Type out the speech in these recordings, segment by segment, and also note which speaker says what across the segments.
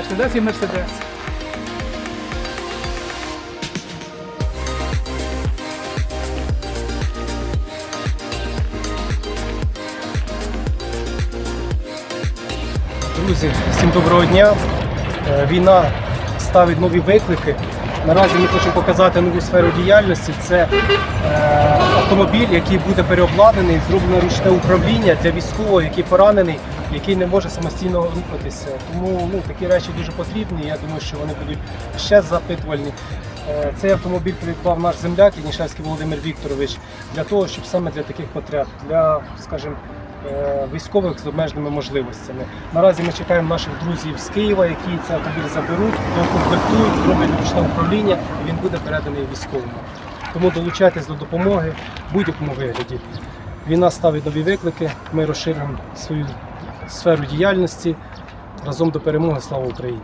Speaker 1: Мерседес і Мерседес.
Speaker 2: Друзі, всім доброго дня. Е, Війна ставить нові виклики. Наразі ми хочемо показати нову сферу діяльності. Це е, автомобіль, який буде переобладнаний, зроблено ручне управління для військового, який поранений, який не може самостійно рухатися. Тому ну, такі речі дуже потрібні. Я думаю, що вони будуть ще запитувальні. Е, Цей автомобіль придбав наш земляк Янішевський Володимир Вікторович для того, щоб саме для таких потреб, для, скажімо, е, військових з обмеженими можливостями. Наразі ми чекаємо наших друзів з Києва, які цей автомобіль заберуть, докомплектують, зроблять ручне управління і він буде переданий військовому. Тому долучайтесь до допомоги в будь-якому вигляді. Війна ставить нові виклики, ми розширюємо свою сферу діяльності. Разом до перемоги. Слава Україні!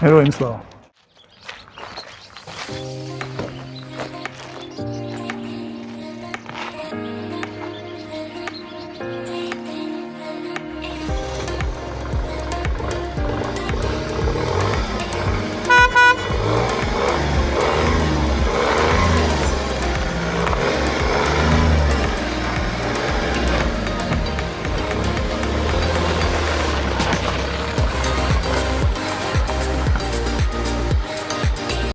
Speaker 1: Героям слава!